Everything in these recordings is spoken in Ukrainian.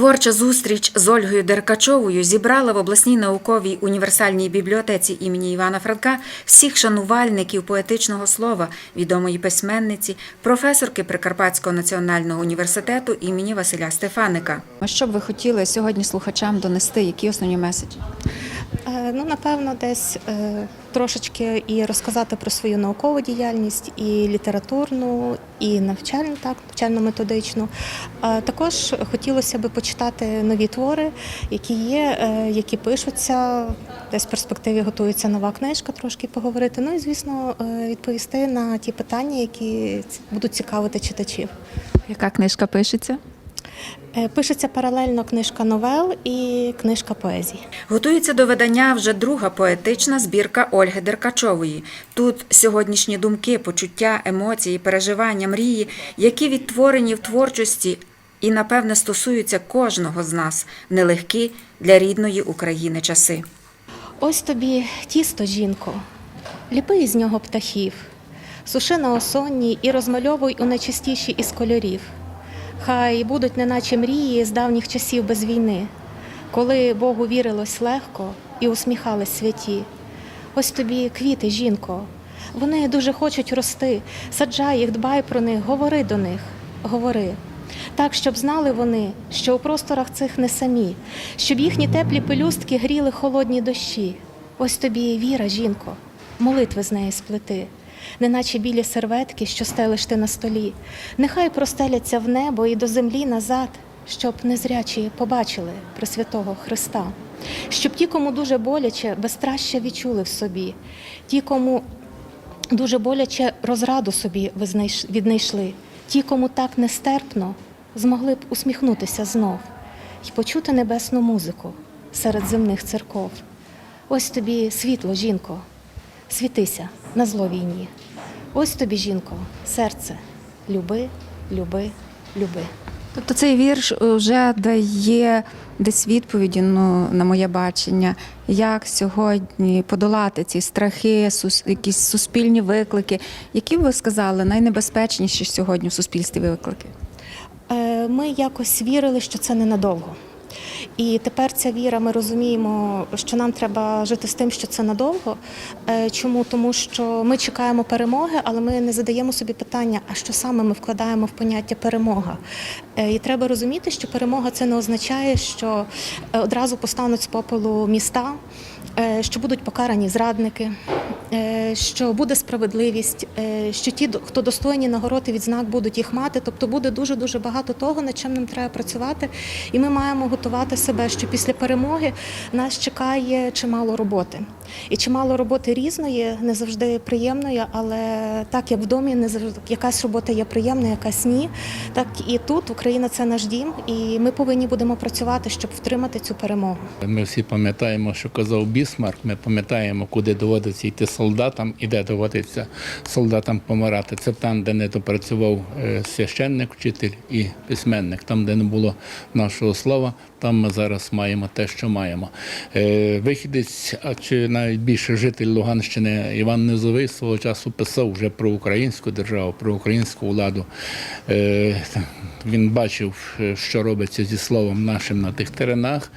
Творча зустріч з Ольгою Деркачовою зібрала в обласній науковій універсальній бібліотеці імені Івана Франка всіх шанувальників поетичного слова, відомої письменниці, професорки Прикарпатського національного університету імені Василя Стефаника. Що б ви хотіли сьогодні слухачам донести? Які основні меседжі? Е, Ну, напевно, десь е, трошечки і розказати про свою наукову діяльність, і літературну, і навчальну, так, навчально-методичну. Також хотілося б почитати нові твори, які є, е, які пишуться. Десь в перспективі готується нова книжка, трошки поговорити. Ну і, звісно, відповісти на ті питання, які будуть цікавити читачів. Яка книжка пишеться? Е, Пишеться паралельно книжка новел і книжка поезії. Готується до видання вже друга поетична збірка Ольги Деркачової. Тут сьогоднішні думки, почуття, емоції, переживання, мрії, які відтворені в творчості і, напевне, стосуються кожного з нас нелегкі для рідної України часи. Ось тобі тісто, жінко, ліпи із нього птахів, суши на осонній і розмальовуй у найчистіші із кольорів. Хай будуть неначе мрії з давніх часів без війни, коли Богу вірилось легко і усміхались святі. Ось тобі квіти, жінко, вони дуже хочуть рости. Саджай їх, дбай про них, говори до них, говори. Так, щоб знали вони, що у просторах цих не самі, щоб їхні теплі пелюстки гріли холодні дощі. Ось тобі віра, жінко, молитви з неї сплети, неначе білі серветки, що стелиш ти на столі. Нехай простеляться в небо і до землі назад, щоб незрячі побачили Пресвятого Христа, щоб ті, кому дуже боляче, безтраща відчули в собі, ті, кому дуже боляче розраду собі віднайшли. Ті, кому так нестерпно, змогли б усміхнутися знов і почути небесну музику серед земних церков. Ось тобі світло, жінко, світися на зло війні. Ось тобі, жінко, серце, люби, люби, люби. Тобто цей вірш вже дає десь відповіді ну, на моє бачення, як сьогодні подолати ці страхи, сус- якісь суспільні виклики. Які б ви сказали найнебезпечніші сьогодні в суспільстві виклики? Е, Ми якось вірили, що це ненадовго. І тепер ця віра, ми розуміємо, що нам треба жити з тим, що це надовго. Е, Чому? Тому що ми чекаємо перемоги, але ми не задаємо собі питання, а що саме ми вкладаємо в поняття перемога. Е, І треба розуміти, що перемога це не означає, що е, одразу постануть з попелу міста, е, що будуть покарані зрадники, що буде справедливість, що ті, хто достойні нагород і відзнак, будуть їх мати. Тобто буде дуже дуже багато того, над чим нам треба працювати. І ми маємо готувати себе, що після перемоги нас чекає чимало роботи. І чимало роботи різної, не завжди приємної, але так як в домі не завжди якась робота є приємна, якась ні. Так і тут Україна це наш дім, і ми повинні будемо працювати, щоб втримати цю перемогу. Ми всі пам'ятаємо, що казав Бісмарк. Ми пам'ятаємо, куди доводиться йти солдатам і де доводиться солдатам помирати. Це там, де не допрацював е, священник, вчитель і письменник. Там, де не було нашого слова, там ми зараз маємо те, що маємо. Е, Вихідець, а чи навіть більше житель Луганщини Іван Низовий свого часу писав вже про українську державу, про українську владу. Е, Бачив, е, що робиться зі словом нашим на тих теренах.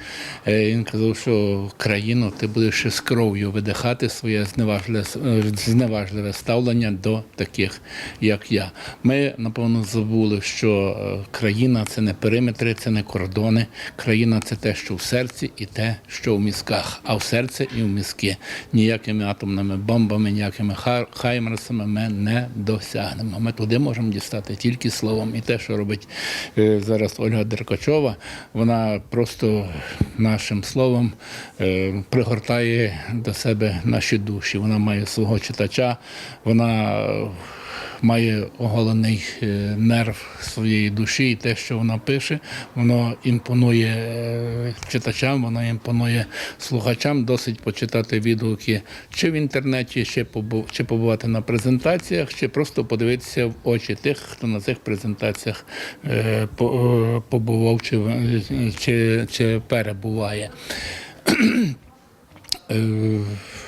Е, Він казав, що країну ти будеш з кров'ю видихати своє зневажливе, е, зневажливе ставлення до таких, як я. Ми, напевно, забули, що країна це не периметри, це не кордони. Країна це те, що в серці, і те, що в мізках. А в серце і в мізки ніякими атомними бомбами, ніякими ха- хаймерсами ми не досягнемо. Ми туди можемо дістати тільки словом. І те, що робить зараз Ольга Деркачова, вона просто нашим словом е, пригортає до себе наші душі. Вона має свого читача, вона е, має оголений е, нерв своєї душі, і те, що вона пише, воно імпонує е, читачам, воно імпонує слухачам. Досить почитати відгуки чи в інтернеті, чи побувати на презентаціях, чи просто подивитися в очі тих, хто на цих презентаціях е, по- побував чи, чи, чи перебуває. Е,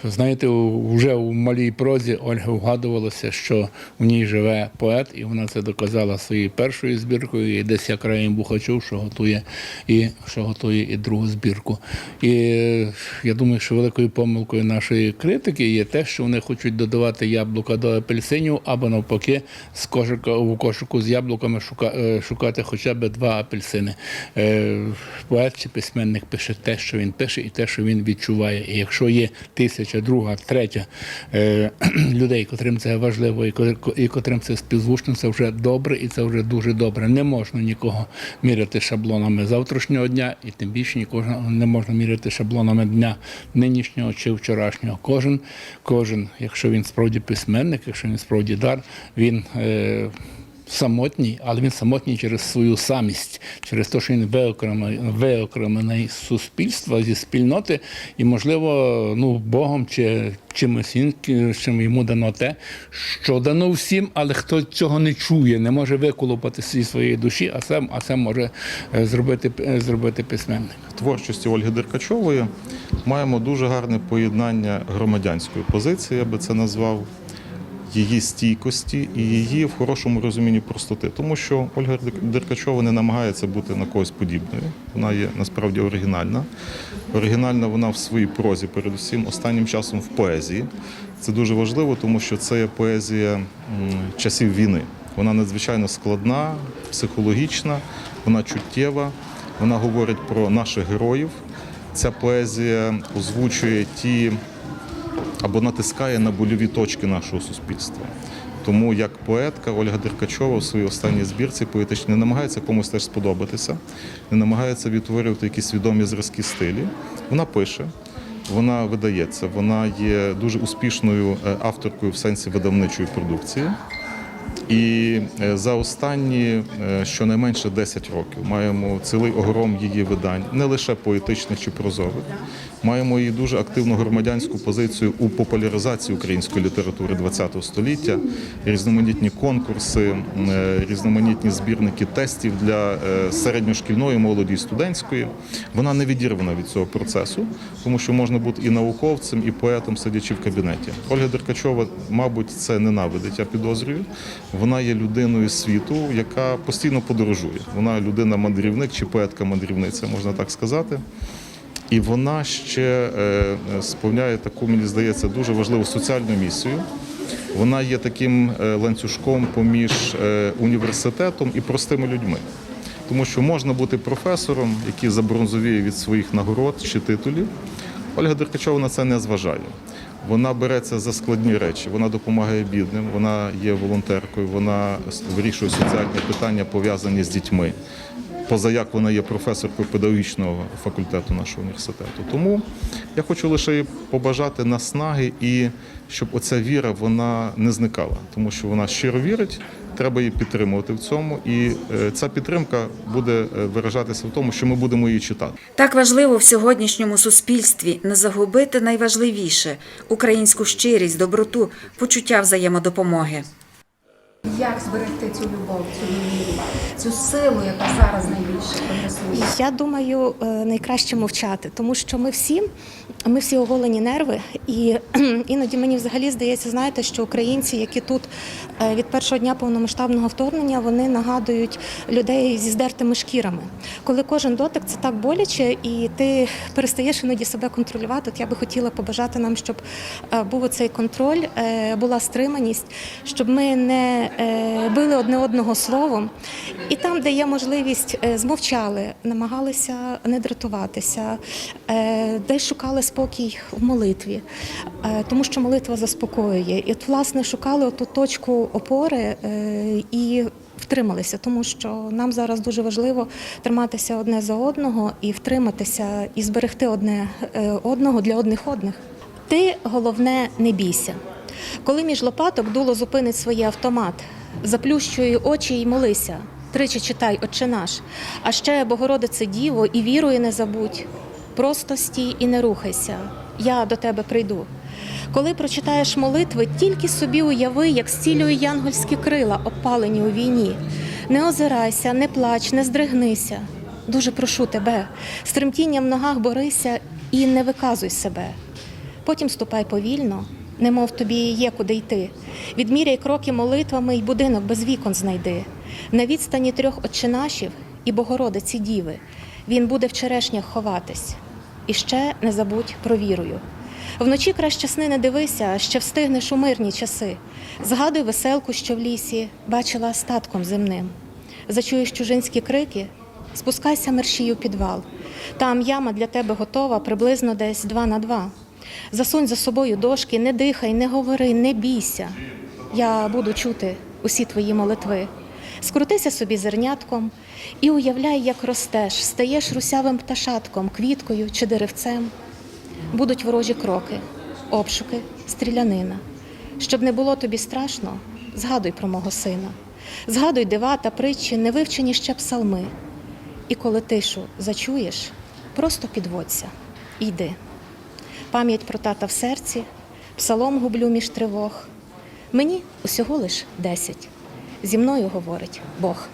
Знаєте, вже у малій прозі Ольга вгадувалося, що в ній живе поет, і вона це доказала своєю першою збіркою. І десь я краєм буха чув, що готує і що готує і другу збірку. І е, я думаю, що великою помилкою нашої критики є те, що вони хочуть додавати яблука до апельсинів, або навпаки, з кошика у кошику з яблуками е, шукати хоча б два апельсини. Поет чи письменник пише те, що він пише, і те, що він відчуває. Якщо є тисяча, друга, третя е, людей, котрим це важливо, і котрим це співзвучно, це вже добре, і це вже дуже добре. Не можна нікого міряти шаблонами завтрашнього дня, і тим більше нікого не можна міряти шаблонами дня нинішнього чи вчорашнього. Кожен, кожен, якщо він справді письменник, якщо він справді дар, він. Самотній, але він самотній через свою самість, через те, що він виокремлений, з суспільства, зі спільноти, і, можливо, ну, Богом чи чимось іншим, йому дано те, що дано всім, але хто цього не чує, не може виколупати зі своєї душі, а це, а це може е, зробити, е, зробити письменник. творчості Ольги Деркачової маємо дуже гарне поєднання громадянської позиції, я би це назвав, її стійкості і її в хорошому розумінні простоти. Тому що Ольга Деркачова не намагається бути на когось подібною. Вона є насправді оригінальна. Оригінальна вона в своїй прозі, передусім, останнім часом в поезії. Це дуже важливо, тому що це є поезія часів війни. Вона надзвичайно складна, психологічна, вона чуттєва, вона говорить про наших героїв. Ця поезія озвучує ті або натискає на больові точки нашого суспільства. Тому як поетка Ольга Деркачова у своїй останній збірці поетичній не намагається комусь теж сподобатися, не намагається відтворювати якісь відомі зразки стилі. Вона пише, вона видається, вона є дуже успішною е, авторкою в сенсі видавничої продукції. І е, за останні е, щонайменше 10 років маємо цілий огром її видань, не лише поетичних чи прозових. Маємо її дуже активну громадянську позицію у популяризації української літератури ХХ століття, різноманітні конкурси, е, різноманітні збірники тестів для середньошкільної молоді і студентської. Вона не відірвана від цього процесу, тому що можна бути і науковцем, і поетом, сидячи в кабінеті. Ольга Деркачова, мабуть, це ненавидить, я підозрюю. Вона є людиною світу, яка постійно подорожує. Вона людина-мандрівник чи поетка-мандрівниця, можна так сказати. І вона ще е, сповняє таку, мені здається, дуже важливу соціальну місію. Вона є таким е, ланцюжком поміж е, університетом і простими людьми. Тому що можна бути професором, який забронзовіє від своїх нагород чи титулів. Ольга Деркачова на це не зважає. Вона береться за складні речі, вона допомагає бідним, вона є волонтеркою, вона вирішує соціальні питання, пов'язані з дітьми Поза як вона є професоркою педагогічного факультету нашого університету. Тому я хочу лише побажати наснаги і щоб оця віра вона не зникала, тому що вона щиро вірить. Треба її підтримувати в цьому, і е, ця підтримка буде е, виражатися в тому, що ми будемо її читати. Так важливо в сьогоднішньому суспільстві не загубити найважливіше українську щирість, доброту, почуття взаємодопомоги. Як зберегти цю любов, цю довіру, цю силу, яка зараз найбільше прогресує? Я думаю, е, найкраще мовчати, тому що ми всі, ми всі оголені нерви, і іноді мені взагалі здається, знаєте, що українці, які тут е, від першого дня повномасштабного вторгнення, вони нагадують людей зі здертими шкірами. Коли кожен дотик це так боляче, і ти перестаєш іноді себе контролювати. От я би хотіла побажати нам, щоб е, був оцей контроль, була стриманість, щоб ми не били одне одного словом. І там, де є можливість, е, змовчали, намагалися не дратуватися, е, десь шукали спокій в молитві, е, тому що молитва заспокоює. І от, власне, шукали ту точку опори е, і втрималися, тому що нам зараз дуже важливо триматися одне за одного і втриматися, і зберегти одне е, одного для одних одних. Ти головне не бійся. Коли між лопаток дуло зупинить свій автомат, заплющуй очі й молися. Тричі читай, Отче наш. А ще Богородице Діво, і вірою не забудь. Просто стій і не рухайся. Я до тебе прийду. Коли прочитаєш молитви, тільки собі уяви, як зцілює янгольські крила, обпалені у війні. Не озирайся, не плач, не здригнися. Дуже прошу тебе, з тремтінням в ногах борися і не виказуй себе. Потім ступай повільно, немов тобі є куди йти. Відміряй кроки молитвами й будинок без вікон знайди. На відстані трьох отчинашів і Богородиці Діви він буде в черешнях ховатись. І ще не забудь про вірою. Вночі краще сни не дивися, ще встигнеш у мирні часи. Згадуй веселку, що в лісі бачила статком земним. Зачуєш чужинські крики, спускайся мерщій у підвал. Там яма для тебе готова приблизно десь два на два. Засунь за собою дошки, не дихай, не говори, не бійся. Я буду чути усі твої молитви. Скрутися собі зернятком і уявляй, як ростеш, стаєш русявим пташатком, квіткою чи деревцем. Будуть ворожі кроки, обшуки, стрілянина. Щоб не було тобі страшно, згадуй про мого сина. Згадуй дива та притчі, не вивчені ще псалми. І коли тишу зачуєш, просто підводься і йди. Пам'ять про тата в серці, псалом гублю між тривог. Мені усього лиш десять. Зі мною говорить Бог.